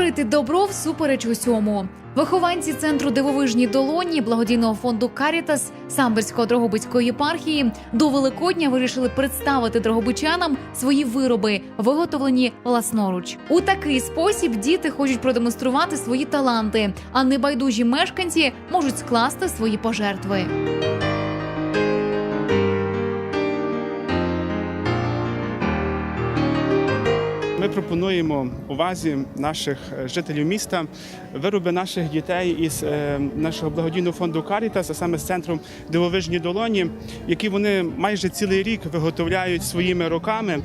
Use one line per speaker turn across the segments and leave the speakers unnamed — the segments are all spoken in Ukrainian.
Творити добро всупереч усьому. Вихованці центру дивовижні долоні благодійного фонду Карітас Самбирського Дрогобицької єпархії до Великодня вирішили представити дрогобичанам свої вироби, виготовлені власноруч. У такий спосіб діти хочуть продемонструвати свої таланти, а небайдужі мешканці можуть скласти свої пожертви.
Ми пропонуємо увазі наших е, жителів міста вироби наших дітей із е, нашого благодійного фонду Карітас, а саме з центром дивовижні долоні, які вони майже цілий рік виготовляють своїми руками.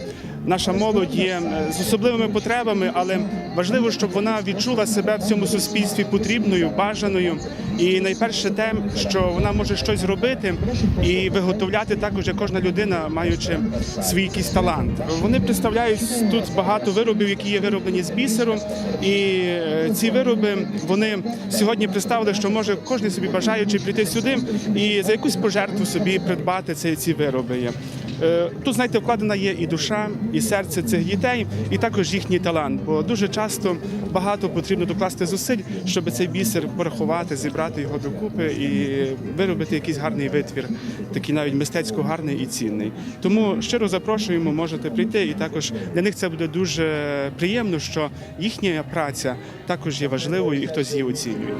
Наша молодь є е, з особливими потребами, але важливо, щоб вона відчула себе в цьому суспільстві потрібною, бажаною. І найперше те, що вона може щось робити і виготовляти також як кожна людина, маючи свій якийсь талант. Вони представляють тут багато виробів, які є вироблені з бісеру. І е, ці вироби вони сьогодні представили, що може кожен собі бажаючи прийти сюди і за якусь пожертву собі придбати ці, ці вироби. Е, Тут, знаєте, вкладена є і душа, і серце цих дітей, і також їхній талант. Бо дуже часто багато потрібно докласти зусиль, щоб цей бісер порахувати, зібрати його докупи і виробити якийсь гарний витвір, такий навіть мистецько гарний і цінний. Тому щиро запрошуємо, можете прийти, і також для них це буде дуже приємно, що їхня праця також є важливою і хтось її оцінює.